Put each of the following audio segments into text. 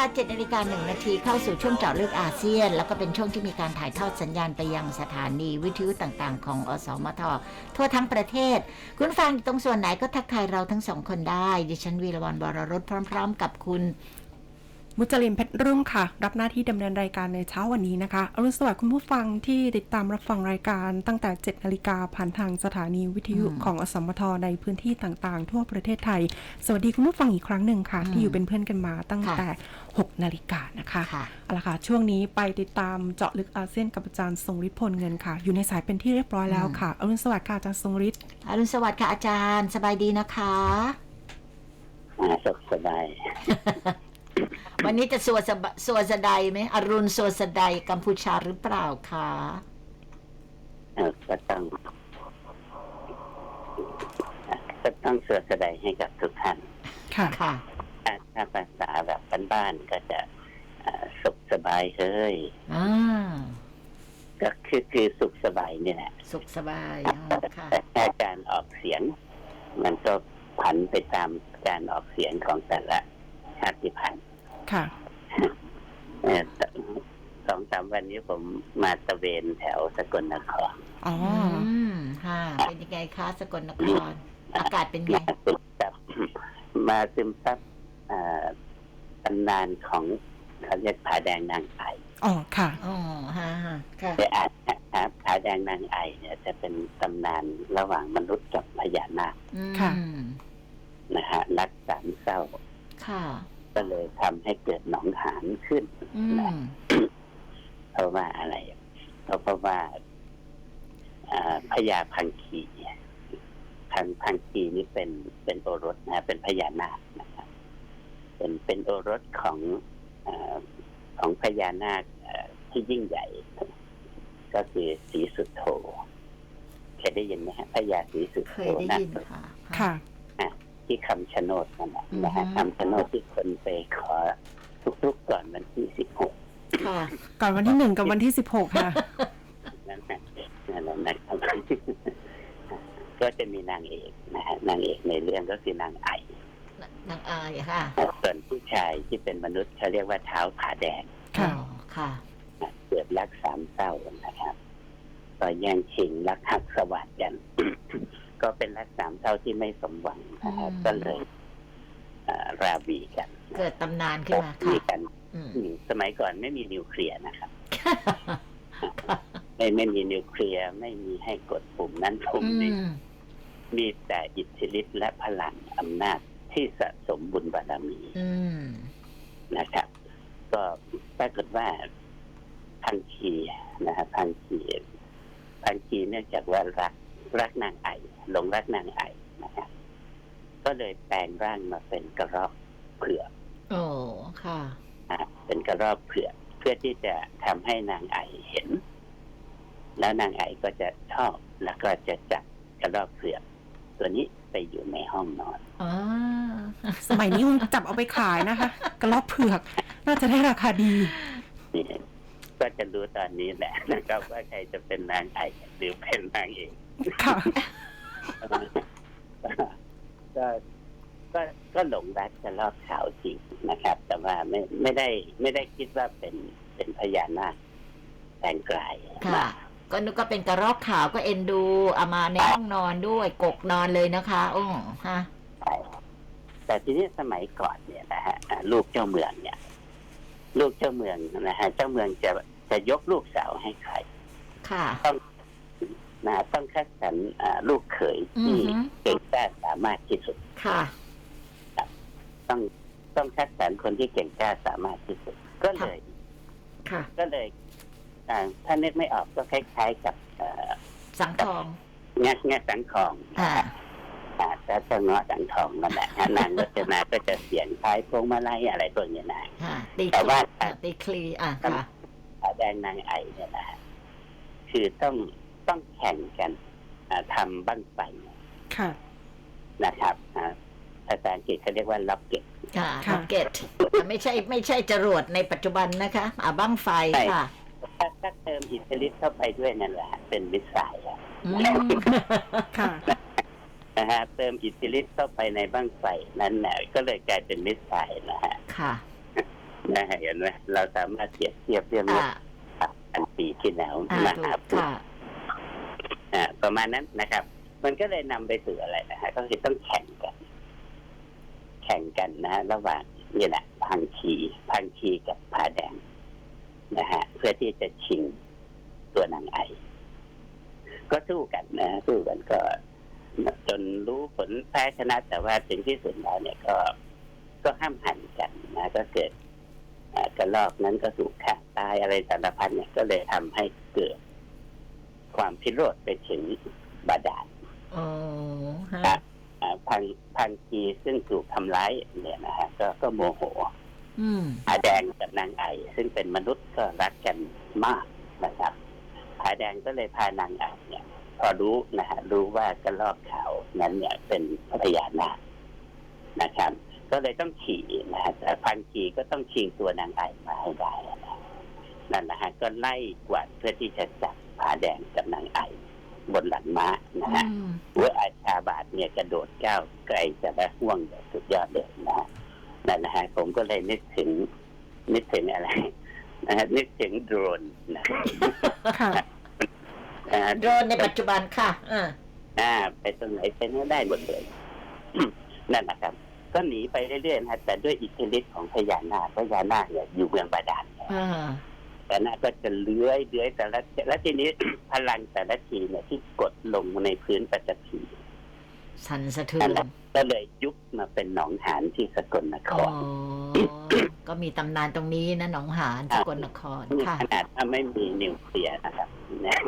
ลา7นาฬิกา1นาทีเข้าสู่ช่วงเจาะลึกอาเซียน แล้วก็เป็นช่วงที่มีการถ่ายทอดสัญญาณไปยังสถานีวิทยุต่างๆ ของอสมท ทั่วทั้งประเทศ คุณฟังอยู่ตรงส่วนไหนก็ทักทายเราทั้งสองคนได้ ดิฉันวีรวรรณบรรสพร้อม ๆ กับคุณ มุจลินเพชรรุ่งค่ะ รับหน้าที่ดำเนินรายการในเช้าวันนี้นะคะอรุณสวัสดิ์คุณผู้ฟังที่ติดตามรับฟังรายการตั้งแต่ 7นาฬิกาผ่านทางสถานีวิทยุอืมของอสมทในพื้นที่ต่างๆ ทั่วประเทศไทย สวัสดีคุณผู้ฟังอีกครั้งหนึ่งค่ะอืมที่อยู่เป็นเพื่อนกันมาตั้งค่ะแต่ 6นาฬิกานะคะค่ะเอาละค่ะ ช่วงนี้ไปติดตามเจาะลึกอาเซียนกับอาจารย์ทรงฤทธิ์พลเงินค่ะ อยู่ในสายเป็นที่เรียบร้อยแล้วค่ะอรุณสวัสดิ์ค่ะอาจารย์ทรงฤทธิ์อรุณสวัสดิ์ค่ะอาจารย์สบายดีนะคะอ่าสุขสบาย วันนี้จะสวดสบสวดสดายไหมอรุณสวดสดายกัมพูชาหรือเปล่าคะเอ่อก็ต้องก็ต้องสวดแสดงให้กับทุกท่านค่ะ ค่ะ ถ้าถ้าภาษาแบบบ้านๆก็จะอ่าสุขสบายเฮ้ย อ่า ก็คือคือสุขสบายนี่แหละสุขสบายอ๋อค่ะ แต่แค่การออกเสียง มันก็ผันไปตามการออกเสียงของแต่ละชาติพันธุ์ ค่ะเอ่อสองสามวันนี้ผมมาตระเวนแถวสกลนคร อ๋ออืมค่ะ เป็นยังไงคะสกลนคร อากาศเป็นไง มาซึมซับ มาซึมซับอ่าตำนานของเขาเรียกผาแดงนางไออ๋อค่ะ อ๋อฮะค่ะแต่อาจครับผาแดงนางไอเนี่ยจะเป็นตำนานระหว่างมนุษย์กับพญานาคอืมค่ะ นะฮะรักสามเศร้า ค่ะ ก็เลยทำให้เกิดหนองหานขึ้นอืมเพราะว่าอะไรเพราะเพราะว่าอ่าพญาพังคีพังพังคีนี่เป็นเป็นโอรสนะเป็นพญานาคนะครับเป็นเป็นโอรสของอาของพญานาคเอ่อที่ยิ่งใหญ่ ก็คือสีสุดโธเคยได้ยินไหมฮะพญาสีสุดเคโธยได้นะยินค่ะค่ะ ที่คำชะโนดนั่นแหละอือฮึนะฮะ คำชะโนดที่คนไปขอทุกๆก่อนวันที่สิบหกค่ะ ก่อนวันที่หนึ่งกับวันที่สิบหกค่ะ นั่นนะนั่นแหละนะครับ ก็จะมีนางเอกนะฮะนางเอกในเรื่องก็คือนางไอ นางอายค่ะส่วนผู้ชายที่เป็นมนุษย์เขาเรียกว่าเท้าผาแดงค่ะ อ๋อค่ะนะเกิดรักสามเศร้านะครับ ก็แย่งชิงรักหักสวัสดกัน ก็เป็นรักสามเศร้าที่ไม่สมหวังนะครับอืมก็เลยเอ่อราวีกัน เกิดตำนานขึ้นมามีค่ะกันอืมอืมสมัยก่อนไม่มีนิวเคลียร์นะครับ ไม่ไม่มีนิวเคลียร์ไม่มีให้กดปุ่มนั้นปุ่มอืนี้มมีแต่อิทธิฤทธิ์และพลังอำนาจที่สะสมบุญบารมีอืมนะครับ ก็ปรากฏว่าพังคีนะครับพังคีพังคีเนื่องจากว่ารัก รักนางไอหลงรักนางไอนะครับก็เลยแปลงร่างมาเป็นกระรอกเผือกโอ้ค่ะอะเป็นกระรอกเผือกเพื่อที่จะทำให้นางไอเห็น แล้วนางไอก็จะชอบแล้วก็จะจับกระรอกเผือกตัวนี้ไปอยู่ในห้องนอนอ๋อสมัยนี้คงจับเอาไปขายนะคะ กระรอกเผือก น่าจะได้ราคาดีนี่ก็จะรู้ตอนนี้แหละนะครับว่าใครจะเป็นนางไอหรือเป็นนางเอก ค่ะ ก็ก็ก็หลงรักกระรอกขาวจริงนะครับ แต่ว่าไม่ไม่ได้ไม่ได้คิดว่าเป็นเป็นพญานาคแปลงกลายค่ะมาก็นึกว่าเป็นกระรอกขาวก็เอ็นดูเอามาในห้องนอนด้วยกกนอนเลยนะคะโอ้ฮะใช่แต่ทีนี้สมัยก่อนเนี่ยนะฮะอ่าลูกเจ้าเมืองเนี่ย ลูกเจ้าเมืองนะฮะเจ้าเมืองจะจะยกลูกสาวให้ใครค่ะ นะต้องคัดสรรอ่าลูกเขยที่อือฮึเก่งกล้าสามารถที่สุดค่ะต้องต้องคัดสรรคนที่เก่งกล้าสามารถที่สุด ก็เลยค่ะก็เลยอ่าถ้านึกไม่ออกก็คล้ายๆกับเอ่อสังทองแงะแงะสังทองอ่าอ่าแต่จะเงาะสังทองนั่นแหละฮะนางรจนาก็จะเสียงคล้ายพวงมาลัยอะไรพวกเนี้ยนะค่ะตีแต่คลีว่าอะตีคลีอะค่ะผาแดงนางไอเนี่ยนะฮะคือต้อง ต้องแข่งกันอ่าทำบั้งไฟค่ะนะครับอ่าภาษาอังกฤษเขาเรียกว่าล็อกเก็ตค่ะค่ะล็อกเก็ตไม่ใช่ไม่ใช่จรวดในปัจจุบันนะคะอ่าบ้างไฟใช่ค่ะถ้าถ้าเติมอิทธิฤทธิ์เข้าไปด้วยนั่นแหละ เป็นมิสไซล์อะอืมค่ะนะฮะเติมอิทธิฤทธิ์เข้าไปในบั้งไฟนั้นเนี่ยก็เลยกลายเป็นมิสไซล์นะฮะค่ะนะฮะเห็นไหมเราสามารถเปรียบเทียบเรื่องนี้อ่ากับอันปีที่แล้วอ่านะถูครับกค่ะอ่า ประมาณนั้นนะครับ มันก็เลยนำไปสู่อะไรนะฮะก็คือต้องแข่งกัน แข่งกันนะฮะระหว่างนี่แหละพังคีพังคีกับผาแดงนะฮะเพื่อที่จะชิงตัวนางไอ ก็สู้กันนะสู้กันก็จนรู้ผลแพ้ชนะ แต่ว่าถึงที่สุดแล้วเนี่ยก็ก็ห้ามหันกันนะก็เกิดอ่ากระลอกนั้นก็ถูกฆ่าตายอะไรสารพัดเนี่ยก็เลยทำให้เกิด ความพิโรธไปถึงบาดาลโอ้ฮะอ่าพังพังคีซึ่งถูกทำร้ายเนี่ยนะฮะก็ก็โมโหอืมผาแดงกับนางไอซึ่งเป็นมนุษย์ก็รักกันมากนะครับผาแดงก็เลยพานางไอเนี่ย พอรู้นะฮะรู้ว่ากระลอกขาวนั้นเนี่ยเป็นพญานาคนะครับ ก็เลยต้องขี่นะฮะแต่พังคีก็ต้องชิงตัวนางไอมาให้ได้นะนั่นนะฮะก็ไล่กวาดเพื่อที่จะจับ ผาแดงกับนางไอบนหลังม้านะฮะอืมหัวอาชาบาทเนี่ยกระโดดก้าวไกลจะละห่วงแบบสุดยอดเลยนะฮะนั่นนะฮะผมก็เลยนึกถึง นึกถึงอะไรนะฮะนึกถึงโดรนนะค่ะนะฮะโดรนในปัจจุบันค่ะอ่าอ่า ไปตรงไหนไปนั่นได้หมดเลยนั่นนะครับ ก็หนีไปเรื่อยๆนะฮะแต่ด้วยอิทธิฤทธิ์ของพญานาคพญานาคเนี่ยอยู่เมืองบาดาลอ่า แต่นาคก็จะเลื้อยเลื้อยแต่ละแล้วทีนี้พลังแต่ละทีเนี่ยที่กดลงในพื้นปัจจุบันสันสะเทือนั่นนแหละก็เลยยุบมาเป็นหนองหานที่สกลนคอ๋อรก็มีตำนานตรงนี้นะหนองหานสกลนครค่ะขนาดถ้าไม่มีนิวเคลียร์นะครับนะ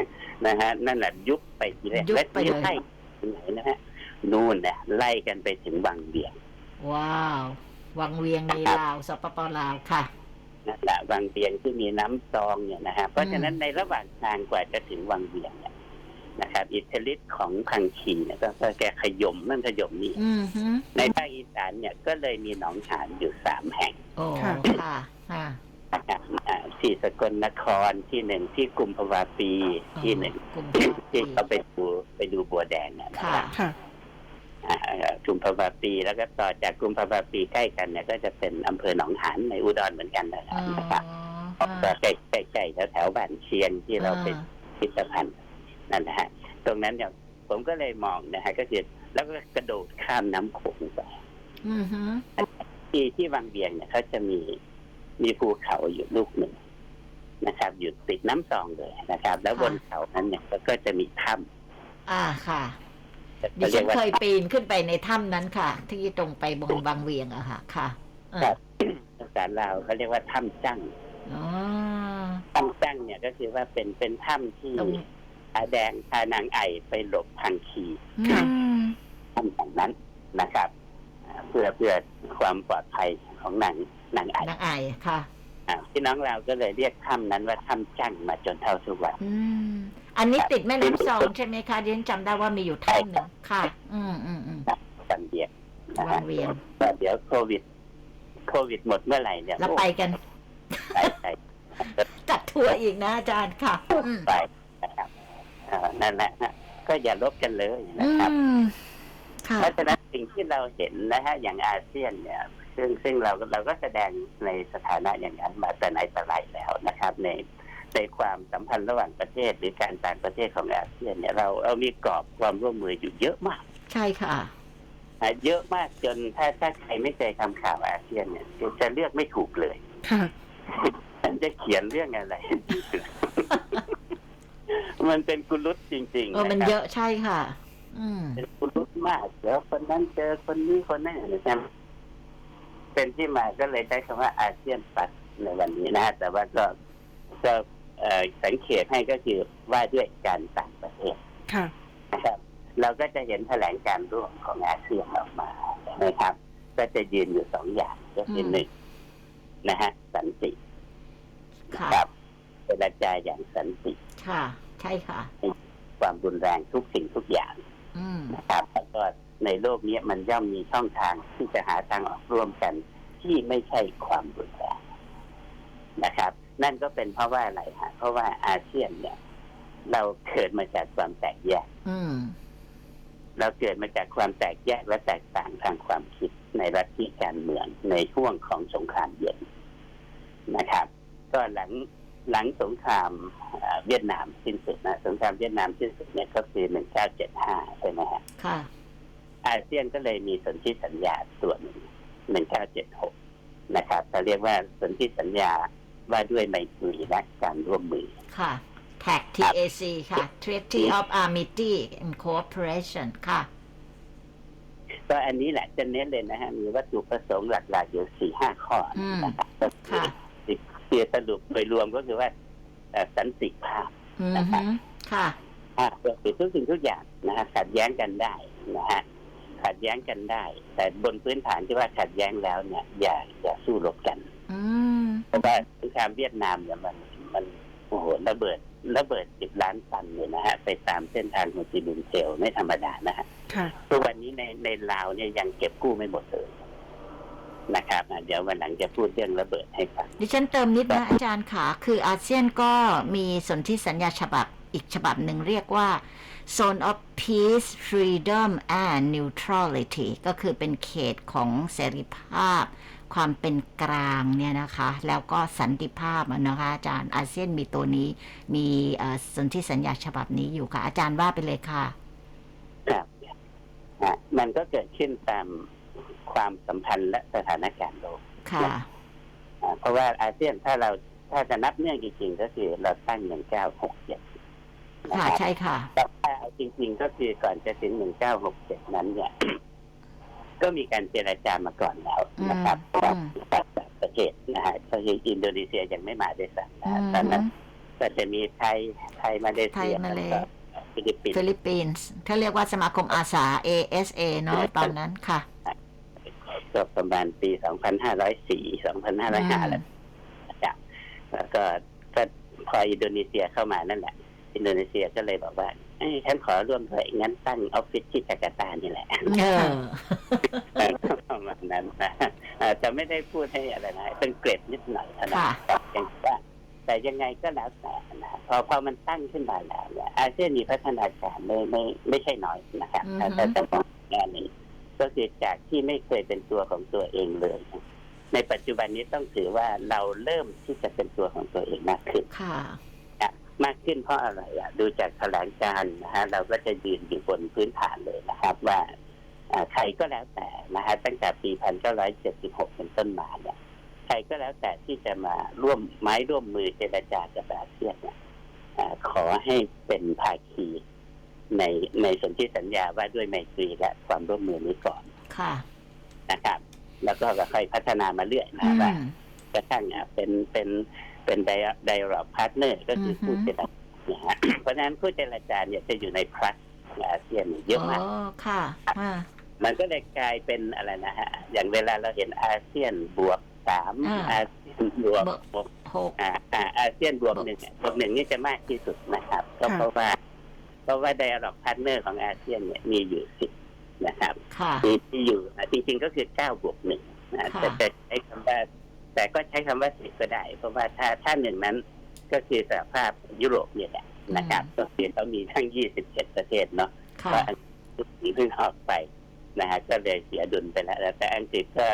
นะฮะนั่นแหละยุบไปทีแรกยุบและไปเลยไล่ถึงไหนนะฮะนู่นเนี่ยไล่กันไปถึงวังเวียง ว้าว วังเวียงในลาวสปปลาวค่ะ นั่นแหละวังเวียงที่มีน้ำซองเนี่ยนะฮะเพราะฉะนั้นอืมในระหว่างทางกว่าจะถึงวังเวียงเนี่ยนะครับอิทธิฤทธิ์ของพังคีเนี่ยก็ก็แกขยมนั่นขยมนี่อืมฮึในภาคอีสานเนี่ยก็เลยมีหนองหานอยู่สามแห่งโอ้ค่ะค่ะค่ะนะครับอ่าที่สกลนครที่หนึ่งที่กุมภาวาปีที่หนึ่งกลุ่มที่เขาไปดูไปดูบัวแดงนะคค่ะรับค่ะอ่า กุมภาวาปี แล้วก็ต่อจากกุมภาวาปีใกล้กันเนี่ยก็จะเป็นอำเภอหนองหานในอุดรเหมือนกันนะอ๋อครับก็ใกล้ใกล้ใกล้แถวแถวบ้านเชียงที่เราไปพิพิธภัณฑ์นั่นนะฮะตรงนั้นเนี่ยผมก็เลยมองนะฮะก็คือแล้วก็กระโดดข้ามน้ำโขงไปอืมฮึที่ที่วังเบียงเนี่ยเขาจะมีมีภูเขาอยู่ลูกหนึ่งนะครับ อยู่ติดน้ำซองเลยนะครับ แล้วบนเขานั้นเนี่ยก็ก็จะมีถ้อ่าค่ะำ ดิเขาเรีฉัยนกว่าเคยปีนขึ้นไปในถ้ำนั้นค่ะ ที่ตรงไปบงบางเวียงอะค่ะ ค่ะอ่าครับภาษาลาวเขาเรียกว่าถ้ำจั่งอ๋อถ้ำจั่งเนี่ยก็คือว่าเป็นเป็นถ้ำที่ตรงอาแดงพานางไอไปหลบพังคีอืค่ะมถ้ำแห่งนั้นนะครับอ่าเพื่อเพื่อความปลอดภัยของนางนางไอนางไอค่ะอ่าพี่น้องเราก็เลยเรียกถ้ำนั้นว่าถ้ำจั่งมาจนเท่าทุกวันอืม อันนี้ติดแม่น้ำซองใช่ไหมคะดิฉันจำได้ว่ามีอยู่ท่านหนึ่งค่ะ อืมอืมอืมกันเบียงนะวัฮะงเวียงแต่เดี๋ยวโควิด โควิดหมดเมื่อไหร่เนี่ยแล้วไปกัน ไปไปจัดทัวร์อีกนะอาจารย์ค่ะ อืมไปนะครับอ่านั่นแหละฮะก็อย่าลบกันเลยอืนะครับ มค่ะ เพราะฉะนั้นสิ่งที่เราเห็นนะฮะอย่างอาเซียนเนี่ย ซึ่งซึ่งเราเราก็แสดงในสถานะอย่างนั้นมาแต่ไหนแต่ไรแล้วนะครับ ใน ในความสัมพันธ์ระหว่างประเทศ หรือการต่างประเทศของอาเซียนเนี่ยเราเรามีกรอบความร่วมมืออยู่เยอะมาก ใช่ค่ะอะเยอะมากจนถ้าถ้าใครไม่เคยทำข่าวอาเซียนเนี่ยจะจะเลือกไม่ถูกเลยค่ะฉันจะเขียนเรื่องอะไร มันเป็นกุลุตจริงๆเออมันนะครับเยอะใช่ค่ะอืมเป็นกุลุตมากเดี๋ยวคนนั้นเจอคนนี้คนนั้นนะครับเป็นที่มาก็เลยใช้คำว่าอาเซียนปัดในวันนี้นะฮะแต่ว่าก็ก็เอ่อ สังเกตให้ก็คือว่าด้วยการต่างประเทศค่ะนะครับ เราก็จะเห็นแถลงการร่วมของอาเซียนออกมานะครับ ก็จะยืนอยู่สองอย่างก็คืออืมหนึ่งนะฮะสันติค่ะครับเจรจาอย่างสันติค่ะ ใช่ค่ะ ความรุนแรงทุกสิ่งทุกอย่างอืมนะครับแล้วก็ในโลกนี้มันย่อมมีช่องทางที่จะหาทางออกร่วมกัน ที่ไม่ใช่ความรุนแรงนะครับ นั่นก็เป็นเพราะว่าอะไรฮะเพราะว่าอาเซียนเนี่ย เราเกิดมาจากความแตกแยกอืมเราเกิดมาจากความแตกแยกและแตกต่างทางความคิดในรัฐที่การเมืองในช่วงของสงครามเย็นหลังหลังสงครามเอ่อเวียดนามสิ้นสุดนะสงครามเวียดนามสิ้นสุดเนี่ยก็คือหนึ่งเก้าเจ็ดห้าใช่ไหมฮะค่ะ อาเซียนก็เลยมีสนธิสัญญาตัวหนึ่งหนึ่งเก้าเจ็ดหกนะครับเขาเรียกว่าสนธิสัญญา ว่าด้วยไมตรีและการร่วมมือ ค่ะ TAC TAC ค่ะ Treaty of Amity and Cooperation ค่ะ ก็อันนี้แหละจะเน้นเลยนะฮะ มีวัตถุประสงค์หลักๆอยู่สี่ห้าข้ออืมนะครับก็คือค่ะเพียสรุปโดยรวมก็คือว่าเอ่อสันติภาพอืมฮึค่ะอ่าก็คือทุกสิ่งทุกอย่างนะฮะขัดแย้งกันได้นะฮะขัดแย้งกันได้ แต่บนพื้นฐานที่ว่าขัดแย้งแล้วเนี่ยอย่าอย่าสู้รบกันอืม เพราะว่าสงครามเวียดนามเนี่ยมันมันโอ้โหระเบิดระเบิดสิบล้านตันเลยนะฮะไปตามเส้นทางโฮจิมินห์เทลไม่ธรรมดานะฮะค่ะ ทุกวันนี้ในในลาวเนี่ยยังเก็บกู้ไม่หมดเลยนะครับอะเดี๋ยววันหลังจะพูดเรื่องระเบิดให้ฟัง ดิฉันเติมนิดนะอาจารย์ค่ะ คืออาเซียนก็มีสนธิสัญญาฉบับอีกฉบับหนึ่งเรียกว่า Zone of Peace Freedom and Neutrality ก็คือเป็นเขตของเสรีภาพ ความเป็นกลางเนี่ยนะคะ แล้วก็สันติภาพอะนะคะอาจารย์อาเซียนมีตัวนี้ มีเอ่อสนธิสัญญาฉบับนี้อยู่ค่ะ อาจารย์ว่าไปเลยค่ะครับอะมันก็เกิดขึ้นตามความสัมพันธ์และสถานการณ์โลกค่ะอะเพราะว่าอาเซียนถ้าเราถ้าจะนับเนื่องจริงๆ ก็คือเราตั้งหนึ่งเก้าหกเจ็ดนะค่ะครับใช่ค่ะแต่ถ้าเอาจริง ๆ ก็คือก่อนจะถึงหนึ่งเก้าหกเจ็ดนั้นเนี่ย ก็มีการเจรจามาก่อนแล้วนะครับอืมกับประเทศนะฮะก็คืออินโดนีเซียยังไม่มาด้วยซ้ำนะอืฮะมตอนนั้นก็จะมีไทยไทยมาเลเซียไทยมาเลแล้วก็ฟิลิปปินส์ฟิลิปปินส์เขาเรียกว่าสมาคมอาสา ASA เนาะตอนนั้นค่ะก็ประมาณปี 2504 2505แล้วนะครับแล้วก็ก็พออินโดนีเซียเข้ามานั่นแหละ อินโดนีเซียก็เลยบอกว่าเอ้ย ฉันขอร่วมด้วยงั้นตั้งออฟฟิศที่จาการ์ตานี่แหละเออประมาณนั้นนะอ่าจะไม่ได้พูดให้อะไรนะเป็นเกรดนิดหน่อยเท่านั้นค่ะอย่างว่าแต่ยังไงก็แล้วแต่นะพอพอมันตั้งขึ้นมาแล้วเนี่ยอาเซียนมีพัฒนาการไม่ไม่ไม่ใช่น้อยนะครับอือฮึแต่แต่แต่มองงานนี้ก็คือจากที่ไม่เคยเป็นตัวของตัวเองเลย ในปัจจุบันนี้ต้องถือว่าเราเริ่มที่จะเป็นตัวของตัวเองมากขึ้นค่ะ มากขึ้นเพราะอะไรอะดูจากแถลงการณ์นะฮะเราก็จะยืนอยู่บนพื้นฐานเลยนะครับว่าอ่าใครก็แล้วแต่นะฮะตั้งแต่ปี 1976 เป็นต้นมาเนี่ยใครก็แล้วแต่ที่จะมาร่วมไม้ร่วมมือเจรจากับอาเซียนเนี่ยอ่าขอให้เป็นภาคีในในสนธิสัญญาว่าด้วยไมตรีและความร่วมมือนี้ก่อนค่ะนะครับ แล้วก็ค่อยพัฒนามาเรื่อยอืนะว่ามกระทั่งอะเป็นเป็น เป็นไดไดร็อกพาร์ทเนอร์ก็คืออฮึผู้เจรจานะฮะเพราะฉะนั้นผู้เจรจาเนี่ยจะอยู่ในพลัสอาเซียนเยอะมากอ๋อค่ะอ่ามันก็เลยกลายเป็นอะไรนะฮะ อย่างเวลาเราเห็นอาเซียนบวกสามอ่าอาเซียนบวกบวกบวกหกอ่าอ่าอาเซียนบวกหนึ่งเนี่ยบวกหนึ่งนี่จะมากที่สุดนะครับ ก็ค่ะเพราะว่า เพราะว่าไดร็อกพาร์ทเนอร์ของอาเซียนเนี่ยมีอยู่สิบนะครับค่ะมีที่อยู่อะจริงๆก็คือเก้าบวกหนึ่งนะค่ะแต่แต่ใช้คำว่า แต่ก็ใช้คำว่าสิบก็ได้ เพราะว่าถ้าถ้าหนึ่งนั้นก็คือสหภาพยุโรปเนี่ยแหละนะครับก็คือเขามีทั้งยี่สิบเจ็ดประเทศเนาะค่ะว่าอังกฤษเพิ่งออกไปนะฮะก็เลยเสียดุลไปแล้วแต่อังกฤษก็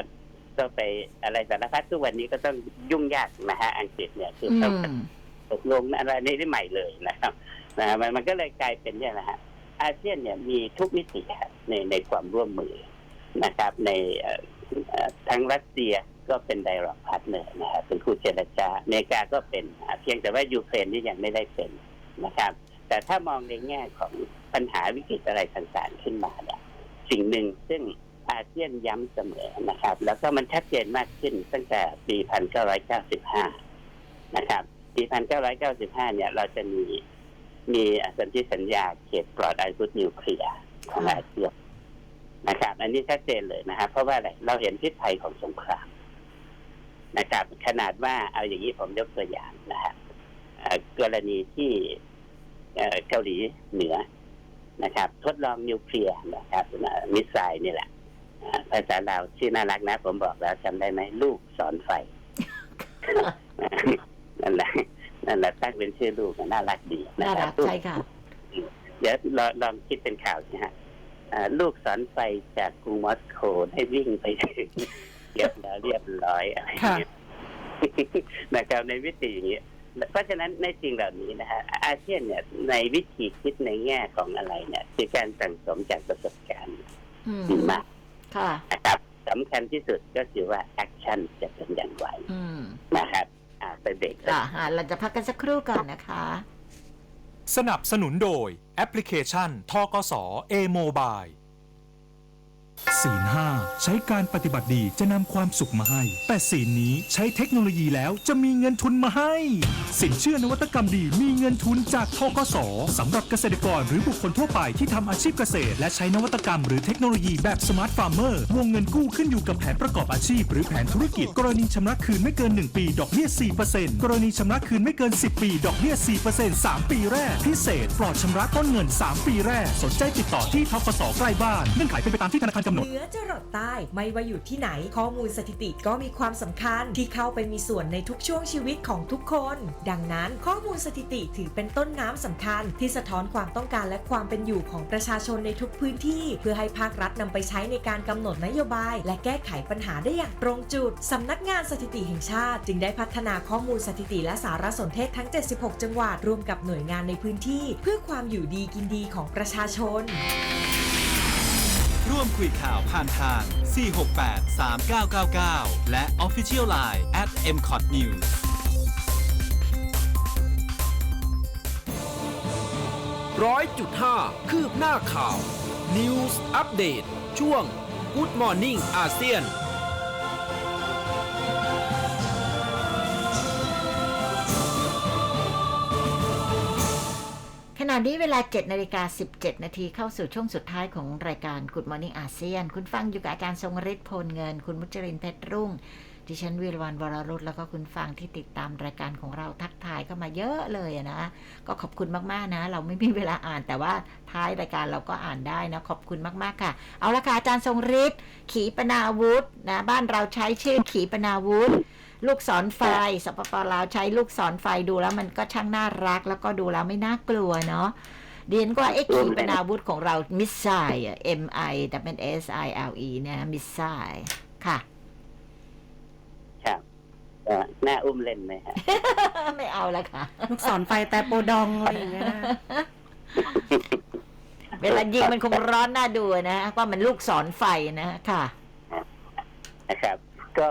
ก็ไปอะไรสารพัดทุกวันนี้ก็ต้องยุ่งยากนะฮะอังกฤษเนี่ยคืออืต้องมตกลงอะไรนี่ได้ใหม่เลยนะครับนะฮะมันมันก็เลยกลายเป็นเนี่ยนะฮะอาเซียนเนี่ยมีทุกมิติครับในในความร่วมมือนะครับ ในเอ่อเอ่อทั้งรัสเซีย ก็เป็นไดร็อกพาร์ทเนอร์นะครับเป็นคู่เจรจาอเมริกาก็เป็นอะเพียงแต่ว่ายูเครนนี่ยังไม่ได้เป็นนะครับ แต่ถ้ามองในแง่ของปัญหาวิกฤตอะไรต่างๆขึ้นมาเนี่ยสิ่งหนึ่งซึ่งอาเซียนย้ำเสมอนะครับ แล้วก็มันชัดเจนมากขึ้นตั้งแต่ปี 1995 นะครับ ปี 1995 เนี่ย เราจะมีมีสันติสัญญาเขตปลอดอาวุธนิวเคลียร์ของค่ะอาเซียนนะครับ อันนี้ชัดเจนเลยนะครับ เพราะว่าอะไรเราเห็นพิษภัยของสงคราม นะครับ ขนาดว่าเอาอย่างนี้ผมยกตัวอย่างนะครับเอ่อกรณีที่เอ่อเกาหลีเหนือนะครับ ทดลองนิวเคลียร์นะครับนะมิสไซล์นี่แหละอ่าภาษาลาวชื่อน่ารักนะ ผมบอกแล้วจำได้ไหมลูกสอนไฟนั่นแหละนั่นแหละตั้งเป็นชื่อลูกน่ารักดีนะน่าครัรับกใช่ค่ะเดี๋ยวลองลองคิดเป็นข่าวสิฮะอ่าลูกสอนไฟจากกรุงมอสโกได้วิ่งไปถึง เรียบร้อยเรียบร้อยอะไรอย่างเงี้ยนะครับในวิธีอย่างนี้เพราะฉะนั้นในสิ่งเหล่านี้นะฮะอาเซียนเนี่ยในวิธีคิดในแง่ของอะไรเนี่ยคือการสั่งสมจากประสบการณ์อืมดีมากค่ะนะครับสำคัญที่สุดก็คือว่าแอคชั่นจะเป็นอย่างไรอืมนะครับอ่าไปเบรกก่อนค่ะอะเราจะพักกันสักครู่ก่อนนะคะ สนับสนุนโดยแอปพลิเคชันทกส A-Mobile ศีลห้าใช้การปฏิบัติดีจะนำความสุขมาให้ แต่ศีลนี้ใช้เทคโนโลยีแล้วจะมีเงินทุนมาให้ สินเชื่อนวัตกรรมดีมีเงินทุนจากทกสสำหรับเกษตรกรหรือบุคคลทั่วไปที่ทำอาชีพเกษตร และใช้นวัตกรรมหรือเทคโนโลยีแบบสมาร์ทฟาร์มเมอร์วงเงินกู้ขึ้นอยู่กับแผนประกอบอาชีพ หรือแผนธุรกิจ กรณีชำระคืนไม่เกิน 1 ปี ดอกเบี้ย 4%กรณีชำระคืนไม่เกิน 10 ปี ดอกเบี้ย 4% 3 ปีแรก พิเศษปลอดชำระต้นเงิน 3 ปีแรก สนใจติดต่อที่ทกสใกล้บ้านเงื่อนไขเป็นไปตามที่ธนาคารกำหนด เหนือจรดใต้ไม่ว่าอยู่ที่ไหนข้อมูลสถิติก็มีความสำคัญที่เข้าไปมีส่วนในทุกช่วงชีวิตของทุกคน ดังนั้นข้อมูลสถิติถือเป็นต้นน้ำสำคัญ ที่สะท้อนความต้องการและความเป็นอยู่ของประชาชนในทุกพื้นที่ เพื่อให้ภาครัฐนำไปใช้ในการกำหนดนโยบาย และแก้ไขปัญหาได้อย่างตรงจุดสำนักงานสถิติแห่งชาติ จึงได้พัฒนาข้อมูลสถิติและสารสนเทศทั้ง 76 จังหวัดร่วมกับหน่วยงานในพื้นที่ เพื่อความอยู่ดีกินดีของประชาชน ร่วมคุยข่าวผ่านทาง 468 3999 และ Official Line at mcot news ร้อยจุดห้าคืบหน้าข่าว News Update ช่วง Good Morning อาเซียน ขณะนี้เวลา 7นาฬิกา17 นาทีเข้าสู่ช่วงสุดท้ายของรายการ Good Morning อาเซียน คุณฟังอยู่กับอาจารย์ทรงฤทธิ์โพลเงิน คุณมุจรินเพชรรุ่ง ดิฉันวีรวันวรรุษแล้วก็คุณฟังที่ติดตามรายการของเราทักทายเข้ามาเยอะเลยนะ ก็ขอบคุณมากๆนะ เราไม่มีเวลาอ่านแต่ว่าท้ายรายการเราก็อ่านได้นะ ขอบคุณมากๆค่ะ เอาละค่ะอาจารย์ทรงฤทธิ์ขีปนาวุธนะบ้านเราใช้ชื่อขีปนาวุธ ลูกศรไฟสปปลาวใช้ลูกศรไฟดูแล้วมันก็ช่างน่ารัก แล้วก็ดูแล้วไม่น่ากลัวเนาะเดียนก็ว่าเอ๊ะขีปนาวุธของเรามิสไซล์อะ M I แต่เป็น S I L E เนี่ยมิสไซล์ค่ะครับก็น่าอุ้มเล่นไหมฮะไม่เอาละค่ะ ลูกศรไฟแต่โปดองอะไรอย่างเงี้ยนะเวลายิงมันคงร้อนน่าดูนะว่ามันลูกศรไฟนะค่ะ นะครับ ก็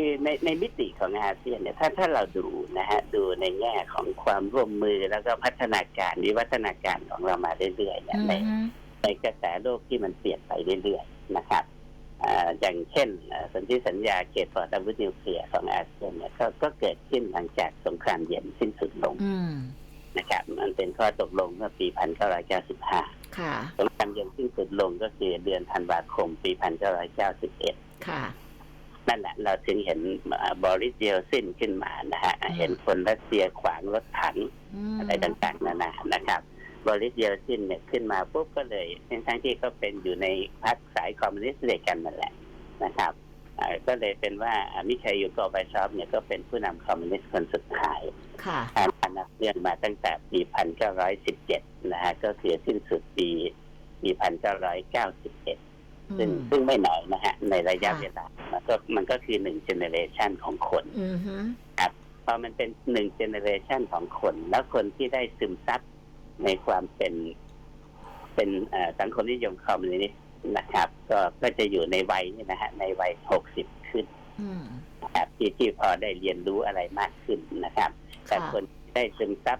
คือในในมิติของอาเซียนเนี่ยถ้าถ้าเราดูนะฮะดูในแง่ของความร่วมมือแล้วก็พัฒนาการวิวัฒนาการของเรามาเรื่อยๆเนี่ยในในกระแสโลกที่มันเปลี่ยนไปเรื่อยๆนะครับอ่าอย่างเช่นอ่าสนธิสัญญาเขตปลอดอาวุธนิวเคลียร์ของอาเซียนเนี่ยก็ก็เกิดขึ้นหลังจากสงครามเย็นสิ้นสุดลงอืมนะครับ มันเป็นข้อตกลงเมื่อปี 1995ค่ะสงครามเย็นสิ้นสุดลงก็คือเดือนธันวาคม ปี 1991 ค่ะ นั่นแหละเราถึงเห็นบอริสเยลซินขึ้นมานะฮะอืมเห็นคนรัสเซียขวางรถถังอืมอะไรต่างๆนานานะครับบอริสเยลซินเนี่ยขึ้นมาปุ๊บก็เลยทั้งๆที่ก็เป็นอยู่ในพรรคสายคอมมิวนิสต์ด้วยกันนั่นแหละนะครับอ่าก็เลยเป็นว่ามิชัยยูโกอบาชอฟเนี่ยก็เป็นผู้นำคอมมิวนิสต์คนสุดท้ายค่ะทางนับเรื่องมาตั้งแต่ปี 1917 นะฮะก็คือสิ้นสุดปีปี 1991 ซึ่งอืมซึ่งไม่น้อยนะฮะในระยะค่ะเวลามัน ก็มันก็คือหนึ่งเจเนเรชันของคนอือฮึพอมันเป็นหนึ่งเจเนเรชันของคน แล้วคนที่ได้ซึมซับในความเป็น เป็นเอ่อสังคมนิยมคอมมิวนิสต์นะครับ ก็ก็จะอยู่ในวัยนี่นะฮะในวัย60ขึ้นอืมนะครับที่ที่พอได้เรียนรู้อะไรมากขึ้นนะครับ แต่ค่ะคนที่ได้ซึมซับ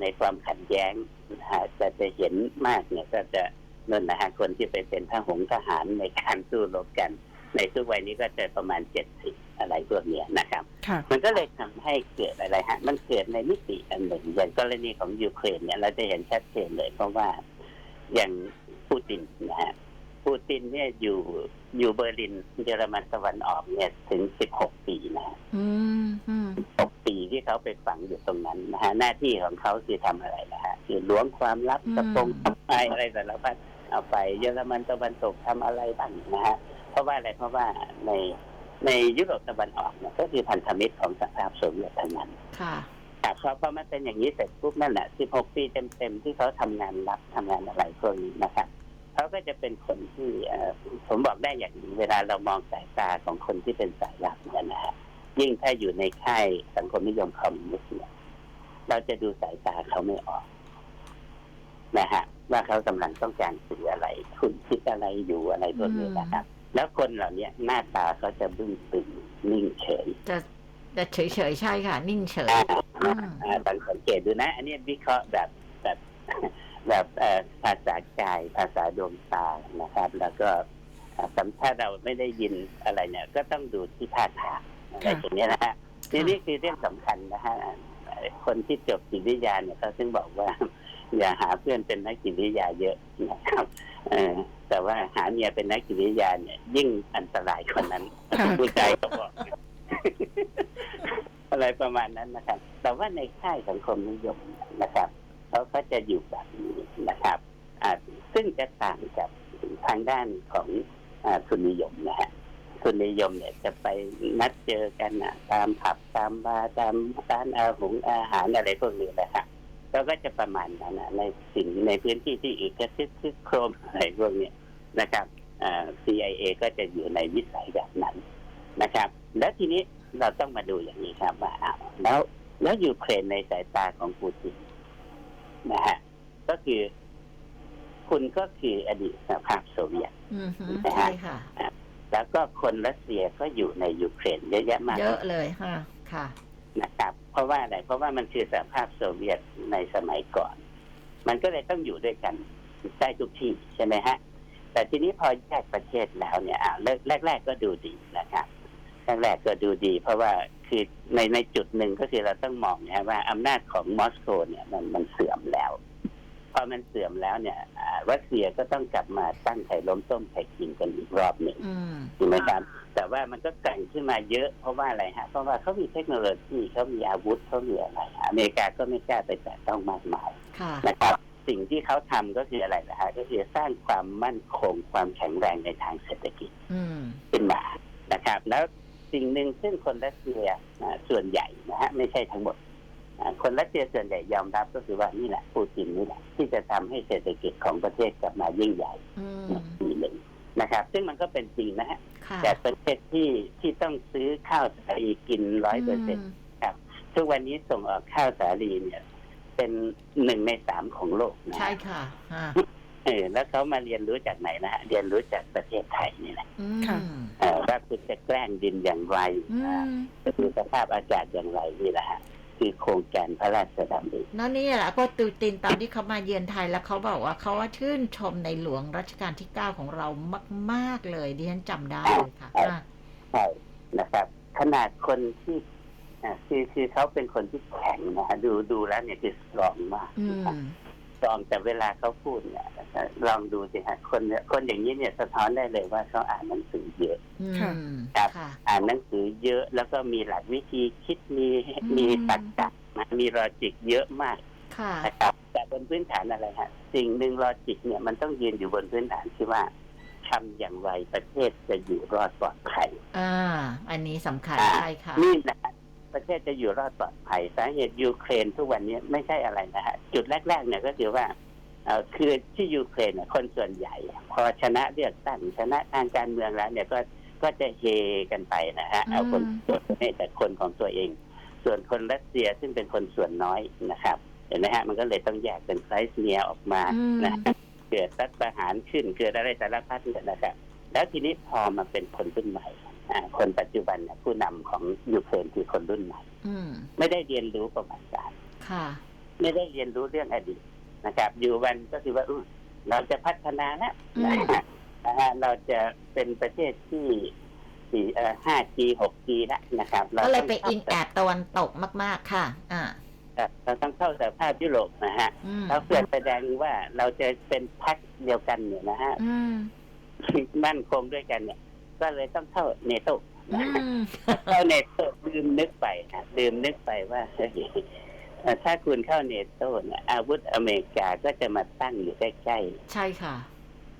ในความขัดแย้งนะฮะจะจะเห็นมากเนี่ยก็จะนั่นนะฮะคนที่ไปเป็นทหงทหารในการสู้รบกัน ในทุกวัยนี้ก็จะประมาณเจ็ดสิบอะไรพวกเนี้ยนะครับค่ะมันก็เลยทำให้เกิดอะไรฮะ มันเกิดในมิติอันหนึ่งอย่างกรณีของยูเครนเนี่ยเราจะเห็นชัดเจนเลย เพราะว่าอย่างปูตินนะฮะปูตินเนี่ยอยู่อยู่เบอร์ลินเยอรมันตะวันออกเนี่ยถึงสิบหกปีนะฮะอืมอืมหกปีที่เขาไปฝังอยู่ตรงนั้นนะฮะหน้าที่ของเขาคือทำอะไรนะฮะคือล้วงความลับอืมกระโปรงทำไมอะไรแต่ละพัดเอาไปเยอรมันตะวันตกทำอะไรบ้างนะฮะ เพราะว่าอะไรเพราะว่าในในยุโรปตะวันออกเนี่ยก็คือพันธมิตรของสหภาพโซเวียตทั้งนั้นค่ะแต่พอพอมันเป็นอย่างนี้เสร็จปุ๊บนั่นแหละ 16 ปีเต็มๆ ที่เขาทำงานรับทำงานอะไรพวกนี้นะครับเขาก็จะเป็นคนที่เอ่อผมบอกได้อย่างนี้เวลาเรามองสายตาของคนที่เป็นสายลับเนี่ยนะฮะยิ่งถ้าอยู่ในค่ายสังคมนิยมคอมมิวนิสต์เนี่ยเราจะดูสายตาเขาไม่ออกนะฮะว่าเขากำลังต้องการสื่ออะไร คุณคิดอะไรอยู่อะไรพวกนี้นะครับ แล้วคนเหล่านี้หน้าตาเขาจะบึ้งตึงนิ่งเฉยจะจะเฉยเฉยๆใช่ค่ะ นิ่งเฉยอ่าอืมอ่าลองสังเกตดูนะ อันนี้วิเคราะห์แบบแบบแบบเอ่อภาษากายภาษาดวงตานะครับ แล้วก็อ่าสัมถ้าเราไม่ได้ยินอะไรเนี่ย ก็ต้องดูที่ท่าทางอะไรตรงนี้นะฮะนี่นี่คือเรื่องสำคัญนะฮะเอ่อคนที่จบจิตวิทยาเนี่ยเขาถึงบอกว่า อย่าหาเพื่อนเป็นนักจิตวิทยาเยอะนะครับ เออแต่ว่าหาเมียเป็นนักจิตวิทยาเนี่ย ยิ่งอันตรายคนนั้นค่ะผู้ใจก็บอกอะไรประมาณนั้นนะครับ แต่ว่าในค่ายสังคมนิยมนะครับเขาก็จะอยู่แบบนี้นะครับอ่าซึ่งจะต่างกับทางด้านของอาทุนนิยมนะฮะทุนนิยมเนี่ยจะไปนัดเจอกันนะตามผับตามบาร์ตามร้านอาหงอาหารอะไรพวกนี้นะครับ เราก็จะประมาณนั้นนะในสิ่งในพื้นที่ที่อีกกระทึกคึกโครมอะไรพวกเนี้ยนะครับอ่า CIA ก็จะอยู่ในวิสัยแบบนั้นนะครับ แล้วทีนี้เราต้องมาดูอย่างนี้ครับว่าอ้าวแล้วแล้วยูเครนในสายตาของปูตินนะฮะก็คือคุณก็คืออดีตสหภาพโซเวียตอืมฮึใช่ค่ะแล้วก็คนรัสเซียก็อยู่ในยูเครนเยอะแยะมากเยอะเลยค่ะค่ะนะครับเพ ราะว่าอะไรเพราะว่ามันคือสหภาพโซเวียตในสมัยก่อน มันก็เลยต้องอยู่ด้วยกันได้ทุกที่ใช่ไหมฮะ แต่ทีนี้พอแยกประเทศแล้วเนี่ยแรกแรกๆก็ดูดีนะครับแรกๆก็ดูดี เพราะว่าคือในในจุดหนึ่งก็คือเราต้องมองนะว่าอำนาจของมอสโกเนี่ยมันมันเสื่อมแล้ว อมันเสื่อมแล้วเนี่ยอ่ารัสเซียก็ต้องกลับมาตั้งไข่ล้มต้มไข่กินกันอีกรอบหนึ่งอืมถูกไหมครับแต่ว่ามันก็แกร่งขึ้นมาเยอะเพราะว่าอะไรฮะเพราะว่าเขามีเทคโนโลยีเขามีอาวุธเขามีอะไรฮะอเมริกาก็ไม่กล้าไปแตะต้องมากมายค่ะนะครับ สิ่งที่เขาทำก็คืออะไรนะฮะก็คือสร้างความมั่นคงความแข็งแรงในทางเศรษฐกิจอืมขึ้นมานะครับ แล้วสิ่งหนึ่งซึ่งคนรัสเซียอ่าส่วนใหญ่นะฮะไม่ใช่ทั้งหมดอ่า คนรัสเซียส่วนใหญ่ยอมรับก็คือว่านี่แหละปูตินนี่แหละที่จะทำให้เศรษฐกิจของประเทศกลับมายิ่งใหญ่อืมทีหนึ่งนะครับ ซึ่งมันก็เป็นจริงนะฮะค่ะจากประเทศที่ที่ต้องซื้อข้าวสาลีกินร้อยเปอร์เซ็นต์ทุกวันนี้ส่งออกข้าวสาลีเนี่ย เป็นหนึ่งในสามของโลกนะใช่ค่ะอ่าเออแล้วเขามาเรียนรู้จากไหนนะฮะเรียนรู้จากประเทศไทยนี่แหละอืค่ะมเออว่าคุณจะแกล้งดินอย่างไรอือ่ามจะมีสภาพอากาศอย่างไรนี่แหละฮะ คือโครงการพระราชดำรินั่นนี่แหละเพราะตูตินตอนที่เขามาเยือนไทยแล้วเขาบอกว่าเขาว่าชื่นชมในหลวงรัชกาลที่9ของเรามาก ๆ เลยดิฉันจำได้เลยค่ะอะใช่นะครับ ขนาดคนที่อ่าคือคือเขาเป็นคนที่แข็งนะฮะดูดูแล้วเนี่ยคือสตรองมากอืนะครับ มลองแต่เวลาเขาพูดเนี่ยลองดูสิฮะคนเนี่ยคนอย่างนี้เนี่ยสะท้อนได้เลยว่าเขาอ่านหนังสือเยอะอืมค่ะครับค่ะอ่านหนังสือเยอะแล้วก็มีหลักวิธีคิดมีอืมมีตรรกะนะมีลอจิกเยอะมากค่ะนะครับแต่บนพื้นฐานอะไรฮะสิ่งหนึ่งลอจิกเนี่ยมันต้องยืนอยู่บนพื้นฐานที่ว่าทำอย่างไรประเทศจะอยู่รอดปลอดภัยอ่าอันนี้สำคัญอ่าใช่ค่ะนี่นะฮะ ประเทศจะอยู่รอดปลอดภัยสาเหตุยูเครนทุกวันนี้ไม่ใช่อะไรนะฮะจุดแรก ๆ เนี่ยก็คือว่าเอ่อคือที่ยูเครนเนี่ยคนส่วนใหญ่ พอชนะเลือกตั้งชนะทางการเมืองแล้ว เนี่ยก็ก็จะเฮกันไปนะฮะเอาคนอืมให้แต่คนของตัวเอง ส่วนคนรัสเซียซึ่งเป็นคนส่วนน้อยนะครับเห็นไหมฮะมันก็เลยต้องแยกเป็นไครสเนียออกมาอืมนะฮะเกิดรัฐประหารขึ้นเกิดอะไรสารพัดเนี่ยนะครับแล้วทีนี้พอมาเป็นคนรุ่นใหม่อ่า คนปัจจุบันเนี่ยผู้นำของยูเครนคือคนรุ่นใหม่อืมไม่ได้เรียนรู้ประวัติศาสตร์ค่ะ ไม่ได้เรียนรู้เรื่องอดีตนะครับ อยู่วันก็คือว่าอุ๊ยเราจะพัฒนาแล้วอืมนะฮะนะฮะเราจะเป็นประเทศที่สี่เอ่อห้า G หก G แล้วนะครับก็เลยต้ไปอิงแอบตะวันตกมาก ๆ ค่ะ อ่า เราต้องเข้าสภาพยุโรปนะฮะ อืมแล้วเพื่อแสดงว่าเราจะเป็นพักเดียวกันเนี่ยนะฮะ อืม มั่นคงด้วยกันเนี่ย ก็เลยต้องเข้าเนโตอืมเข้าเนโตลืมนึกไปนะลืมนึกไปว่าเฮ้ยเอ่อถ้าคุณเข้าเนโตเนี่ยอาวุธอเมริกาก็จะมาตั้งอยู่ใกล้ใช่ค่ะ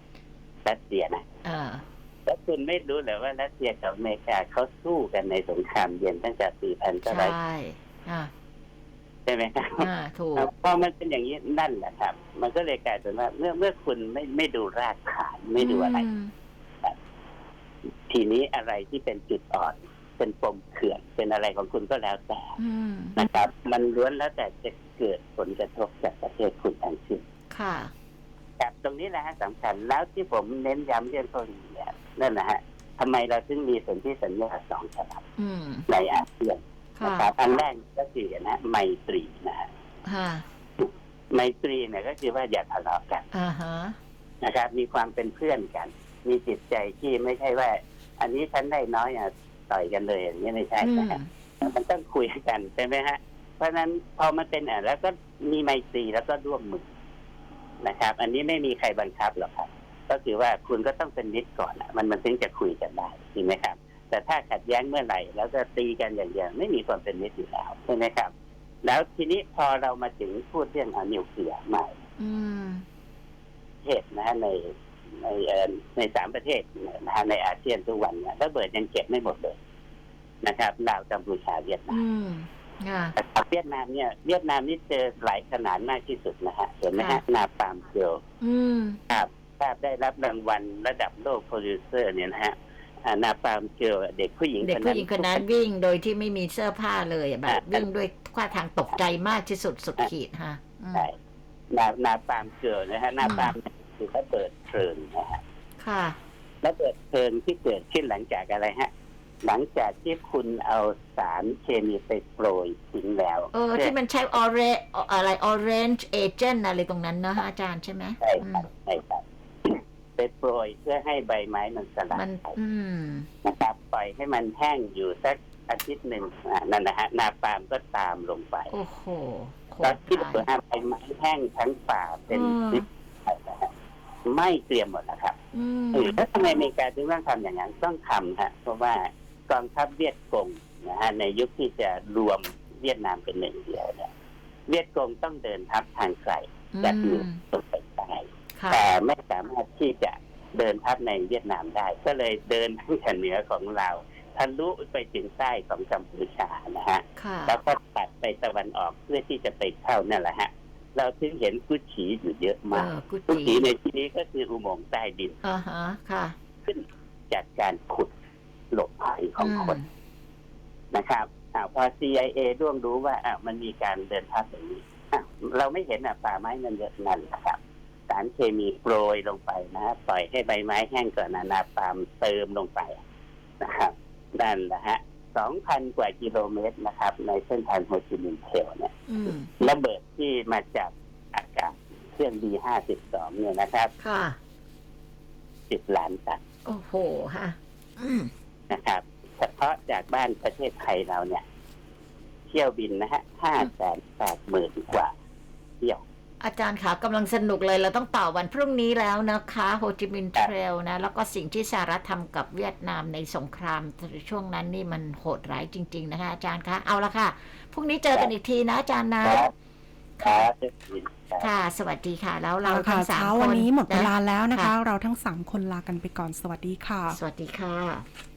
ๆรัสเซียนะอ่าแล้วคุณไม่รู้เหรอว่ารัสเซียกับอเมริกาเขาสู้กันในสงครามเย็นตั้งแต่ปีพันเก้าใชร้อย่อ่าใช่ไหมครับอ่าถูกพอมันเป็นอย่างนี้นั่นแหละครับ มันก็เลยกลายเป็นว่า เมื่อเมื่อคุณไม่ไม่ดูรากฐานไม่ดูอะไรอืม ทีนี้อะไรที่เป็นจุดอ่อนเป็นปมเขื่อนเป็นอะไรของคุณก็แล้วแต่อืมนะครับ มันล้วนแล้วแต่จะเกิดผลกระทบจากประเทศคุณทั้งสิ้นค่ะ ครับตรงนี้แหละฮะสำคัญแล้วที่ผมเน้นย้ำเรื่องพวกนี้เนี่ยนั่นนะฮะทำไมเราถึงมีสนธิสัญญาสองฉบับอืม ในอาเซียนค่ะนะครับอันแรกก็คือนะไมตรีนะฮะค่ะ ไมตรีเนี่ยก็คือว่าอย่าทะเลาะกัน อ่าฮะ นะครับมีความเป็นเพื่อนกัน มีจิตใจที่ไม่ใช่ว่า อันนี้ฉันได้น้อยอะต่อยกันเลยอย่างนี้ไม่ใช่อืมนะฮะมันต้องคุยกันใช่ไหมฮะ เพราะฉะนั้นพอมันเป็นอะแล้วก็มีไมตรีแล้วก็ร่วมมือนะครับ อันนี้ไม่มีใครบังคับหรอกครับ ก็คือว่าคุณก็ต้องเป็นมิตรก่อนอะมันมันถึงจะคุยกันได้จริงไหมครับ แต่ถ้าขัดแย้งเมื่อไหร่แล้วจะตีกันอย่างเดียวไม่มีความเป็นมิตรอยู่แล้วใช่ไหมครับ แล้วทีนี้พอเรามาถึงพูดเรื่องเอานิวเคลียร์ใหม่อืมประเทศนะฮะใน ในเอ่อในสามประเทศนะฮะในอาเซียนทุกวันเนี่ยระเบิดยังเก็บไม่หมดเลยนะครับลาวกัมพูชาเวียดนาอืมมค่ะแต่เวียดนามเนี่ยเวียดนามนี่เจอหลายขนาดมากที่สุดนะฮะเห็นไหมฮะนาปามเกลอืมครับภาพได้รับรางวัลระดับโลกโปรดิวเซอร์เนี่ยนะฮะอ่านาปามเกลเด็กผู้หญิงเด็กผู้หญิงคนนั้นวิ่งโดยที่ไม่มีเสื้อผ้าเลยอะแบบอ่าวิ่งด้วยท่าทางตกใจมากที่สุดสุดขีดฮะอืมใช่นานาปามเกลนะฮะนาปาม คือระเบิดเพลิงนะฮะค่ะระเบิดเพลิงที่เกิดขึ้นหลังจากอะไรฮะ หลังจากที่คุณเอาสารเคมีไปโปรยทิ้งแล้วเออที่มันใช้ออเรอะไร orange agent อะไรตรงนั้นเนอะฮะอาจารย์ใช่ไหมใช่อืครัมบใช่ครับไปโปรยเพื่อให้ใบไม้มันสลามัยนไปอืมนะครับปล่อยให้มันแห้งอยู่สักอาทิตย์หนึ่งอ่านั่นนะฮะนาปาล์มก็ตามลงไป โอ้โหโคแล้วตรที่ร้าเปิดยใบไม้แห้งทั้งป่าเป็นอืมซิปนะฮะ ไม่เตรียมหมดนะครับอืมหรือถ้าทำไมอเมริกาถึงต้องทำอย่างนั้นต้องทำฮะเพราะว่ากองทัพเวียดกงนะฮะในยุคที่จะรวมเวียดนามเป็นหนึ่งเดียวเนี่ยเวียดกงต้องเดินทัพทางไกลจากเหนือตกไปใต้ค่ะแต่ไม่สามารถที่จะเดินทัพในเวียดนามได้ ก็เลยเดินทั้งแต่เหนือของเราทะลุไปถึงใต้ของกัมพูชานะฮะค่ะแล้วก็ตัดไปตะวันออกเพื่อที่จะไปเข้านั่นแหละฮะ เราถึงเห็นกุฉีอยู่เยอะเอมากอกุกุจิฉีในที่นี้ก็คืออุโมงค์ใต้ดินอ่าฮะค่ะ ขึ้นจากการขุดหลบภัยของคนอืมนะครับอ่าพอ CIA ร่วงรู้ว่าอะมันมีการเดินทัพอย่างนี้อะเราไม่เห็นอะป่าไม้มันเยอะนั่นแหละครับ สารเคมีโปรยลงไปนะปล่อยให้ใบไม้แห้งก่อนนะนาปาล์มเติมลงไปนะครับนั่นแหละฮะ สองพันกว่ากิโลเมตรนะครับ ในเส้นทางโฮจิมินห์เทลเนี่ยอืมระเบิดที่มาจากอากาศเครื่อง B52 เนี่ยนะครับค่ะสิบล้านตันโอ้โหฮะอืมนะครับ เฉพาะจากบ้านประเทศไทยเราเนี่ย เที่ยวบินนะฮะห้าแสนแปดหมื่นกว่าเที่ยว อาจารย์ขากำลังสนุกเลยเราต้องต่อวันพรุ่งนี้แล้วนะคะโฮจิมินห์เทรลนะ แล้วก็สิ่งที่สหรัฐทำกับเวียดนามในสงครามช่วงนั้นนี่มันโหดร้ายจริง ๆ นะคะ อาจารย์คะเอาละค่ะพรุ่งนี้เจอกันอีกทีนะอาจารย์นะครับค่ะครับครับค่ะ สวัสดีค่ะ แล้วเราเอาทั้ค่ะงสามเช้าคนวันนี้หมดเวลาะแล้วนะคะค่ะเราทั้ง3คนลากันไปก่อนสวัสดีค่ะ สวัสดีค่ะ